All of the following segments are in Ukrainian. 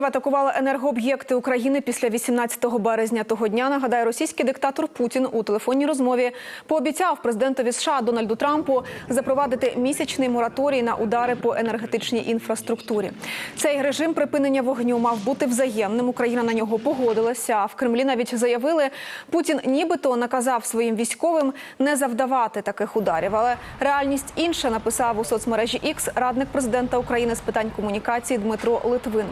Атакували енергооб'єкти України після 18 березня того дня. Нагадаю, російський диктатор Путін у телефонній розмові пообіцяв президентові США Дональду Трампу запровадити місячний мораторій на удари по енергетичній інфраструктурі. Цей режим припинення вогню мав бути взаємним. Україна на нього погодилася. В Кремлі навіть заявили, Путін нібито наказав своїм військовим не завдавати таких ударів. Але реальність інша написав у соцмережі X радник президента України з питань комунікації Дмитро Литвин.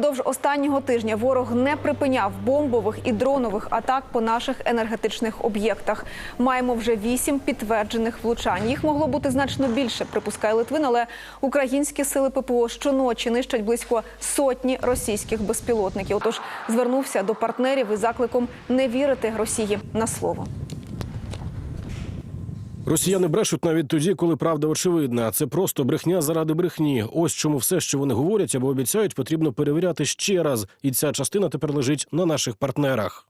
Упродовж останнього тижня ворог не припиняв бомбових і дронових атак по наших енергетичних об'єктах. Маємо вже вісім підтверджених влучань. Їх могло бути значно більше, припускає Литвин, але українські сили ППО щоночі нищать близько сотні російських безпілотників. Отож звернувся до партнерів із закликом не вірити Росії на слово. Росіяни брешуть навіть тоді, коли правда очевидна. Це просто брехня заради брехні. Ось чому все, що вони говорять або обіцяють, потрібно перевіряти ще раз. І ця частина тепер лежить на наших партнерах.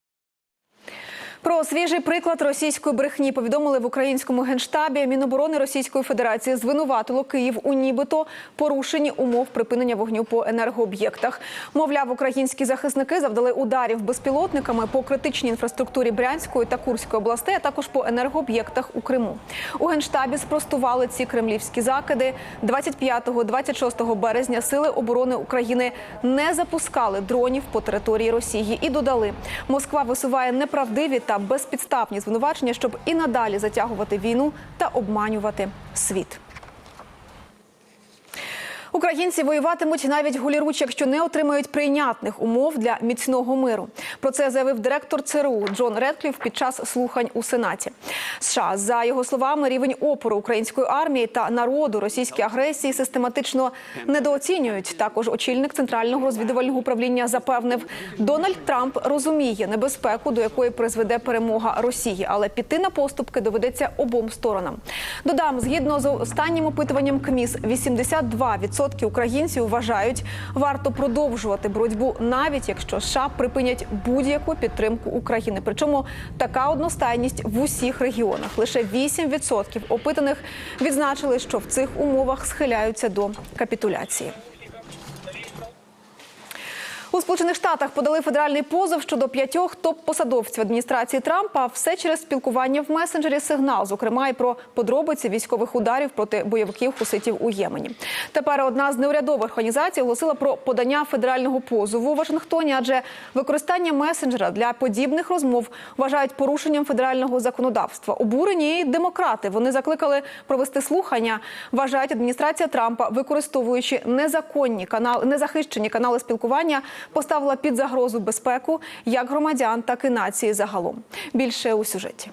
Про свіжий приклад російської брехні повідомили в українському генштабі. Міноборони Російської Федерації звинуватило Київ у нібито порушенні умов припинення вогню по енергооб'єктах. Мовляв, українські захисники завдали ударів безпілотниками по критичній інфраструктурі Брянської та Курської областей, а також по енергооб'єктах у Криму. У генштабі спростували ці кремлівські закиди. 25-26 березня сили оборони України не запускали дронів по території Росії і додали, Москва висуває неправдиві та безпідставні звинувачення, щоб і надалі затягувати війну та обманювати світ. Українці воюватимуть навіть голіруч, якщо не отримають прийнятних умов для міцного миру. Про це заявив директор ЦРУ Джон Редкліф під час слухань у Сенаті. США за його словами, рівень опору української армії та народу російській агресії систематично недооцінюють. Також очільник центрального розвідувального управління запевнив, Дональд Трамп розуміє небезпеку, до якої призведе перемога Росії, але піти на поступки доведеться обом сторонам. Додам, згідно з останнім опитуванням КМІС, 82% українців вважають, варто продовжувати боротьбу, навіть якщо США припинять будь-яку підтримку України. Причому така одностайність в усіх регіонах. Лише 8% опитаних відзначили, що в цих умовах схиляються до капітуляції. Сполучених Штатах подали федеральний позов щодо п'ятьох топ-посадовців адміністрації Трампа. Все через спілкування в месенджері сигнал, зокрема і про подробиці військових ударів проти бойовиків хуситів у Ємені. Тепер одна з неурядових організацій оголосила про подання федерального позову у Вашингтоні, адже використання месенджера для подібних розмов вважають порушенням федерального законодавства. Обурені і демократи вони закликали провести слухання. Вважають адміністрація Трампа, використовуючи незаконні канали, незахищені канали спілкування поставила під загрозу безпеку як громадян, так і нації загалом. Більше у сюжеті.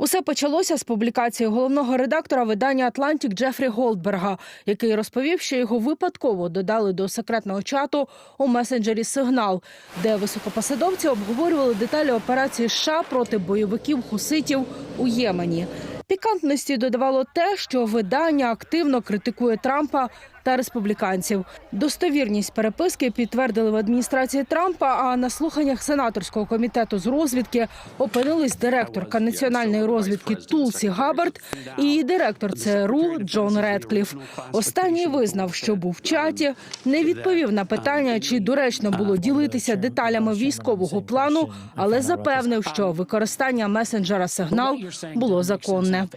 Усе почалося з публікації головного редактора видання Атлантік Джефрі Голдберга, який розповів, що його випадково додали до секретного чату у месенджері Сигнал, де високопосадовці обговорювали деталі операції США проти бойовиків хуситів у Ємені. Пікантності додавало те, що видання активно критикує Трампа та республіканців. Достовірність переписки підтвердили в адміністрації Трампа. А на слуханнях сенаторського комітету з розвідки опинились директорка національної розвідки Тулсі Габбард і її директор ЦРУ Джон Редкліф. Останній визнав, що був в чаті, не відповів на питання, чи доречно було ділитися деталями військового плану, але запевнив, що використання месенджера сигнал було законне.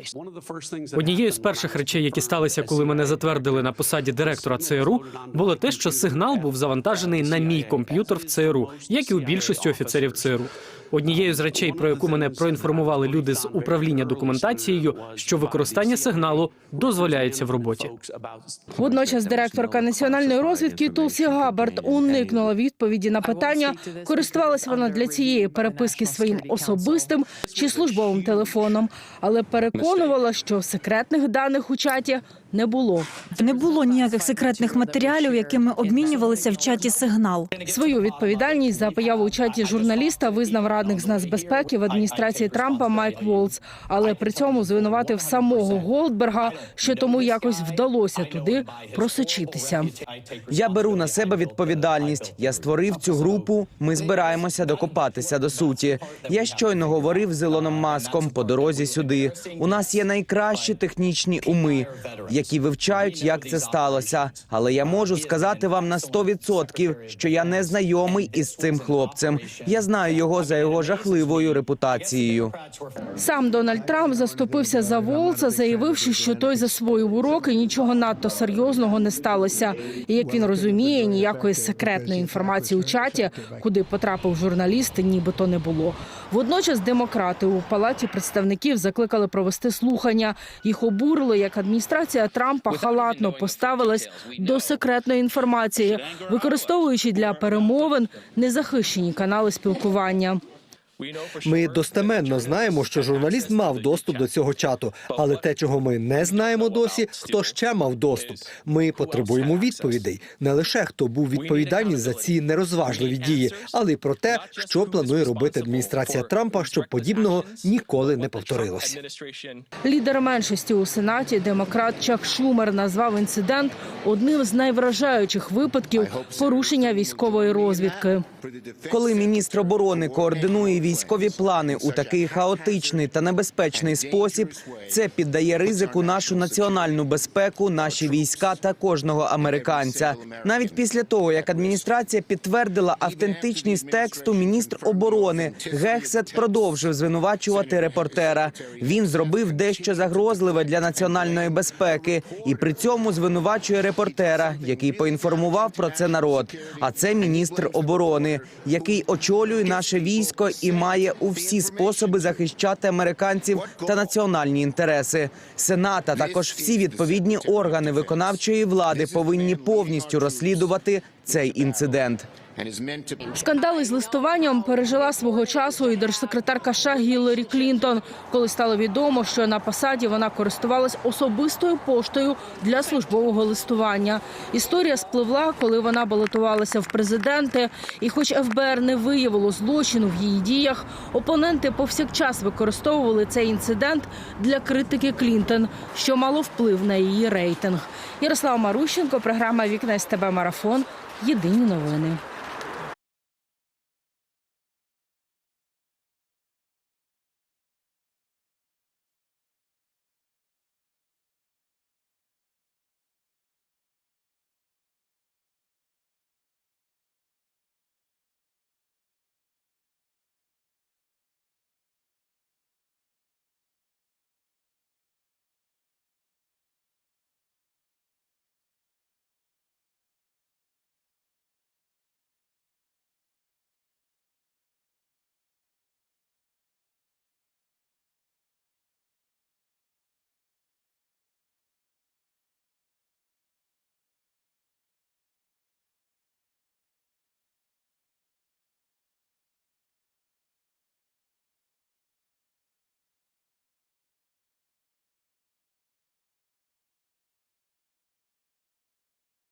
Однією з перших речей, які сталися, коли мене затвердили на посаді директора ЦРУ, було те, що сигнал був завантажений на мій комп'ютер в ЦРУ, як і у більшості офіцерів ЦРУ. Однією з речей, про яку мене проінформували люди з управління документацією, що використання сигналу дозволяється в роботі. Водночас директорка національної розвідки Тулсі Габбард уникнула відповіді на питання, користувалася вона для цієї переписки своїм особистим чи службовим телефоном, але переконувала, що секретних даних у чаті не було. Не було ніяких секретних матеріалів, якими обмінювалися в чаті сигнал. Свою відповідальність за появу у чаті журналіста визнав радник з нацбезпеки в адміністрації Трампа Майк Волц, але при цьому звинуватив самого Голдберга, що тому якось вдалося туди просочитися. Я беру на себе відповідальність. Я створив цю групу. Ми збираємося докопатися до суті. Я щойно говорив з Ілоном Маском по дорозі сюди. У нас є найкращі технічні уми, які вивчають, як це сталося. Але я можу сказати вам на 100%, що я не знайомий із цим хлопцем. Я знаю його за його жахливою репутацією. Сам Дональд Трамп заступився за Волца, заявивши, що той засвоїв уроки, нічого надто серйозного не сталося. І як він розуміє, ніякої секретної інформації у чаті, куди потрапив журналіст, нібито не було. Водночас демократи у палаті представників закликали провести слухання. Їх обурило, як адміністрація Трампа халатно поставилась до секретної інформації, використовуючи для перемовин незахищені канали спілкування. Ми достеменно знаємо, що журналіст мав доступ до цього чату, але те, чого ми не знаємо досі, хто ще мав доступ. Ми потребуємо відповідей. Не лише хто був відповідальний за ці нерозважливі дії, але й про те, що планує робити адміністрація Трампа, щоб подібного ніколи не повторилось. Лідер меншості у сенаті, демократ Чак Шумер, назвав інцидент одним з найвражаючих випадків порушення військової розвідки. Коли міністр оборони координує військові плани у такий хаотичний та небезпечний спосіб, це піддає ризику нашу національну безпеку, наші війська та кожного американця. Навіть після того, як адміністрація підтвердила автентичність тексту, міністр оборони Гехсет продовжив звинувачувати репортера. Він зробив дещо загрозливе для національної безпеки і при цьому звинувачує репортера, який поінформував про це народ. А це міністр оборони, який очолює наше військо і має у всі способи захищати американців та національні інтереси. Сенат, а також всі відповідні органи виконавчої влади повинні повністю розслідувати цей інцидент. Скандали з листуванням пережила свого часу і держсекретарка США Гіллері Клінтон, коли стало відомо, що на посаді вона користувалась особистою поштою для службового листування. Історія спливла, коли вона балотувалася в президенти. І, хоч ФБР не виявило злочину в її діях, опоненти повсякчас використовували цей інцидент для критики Клінтон, що мало вплив на її рейтинг. Ярослава Марущенко, програма Вікна СТБ Марафон. Єдині новини.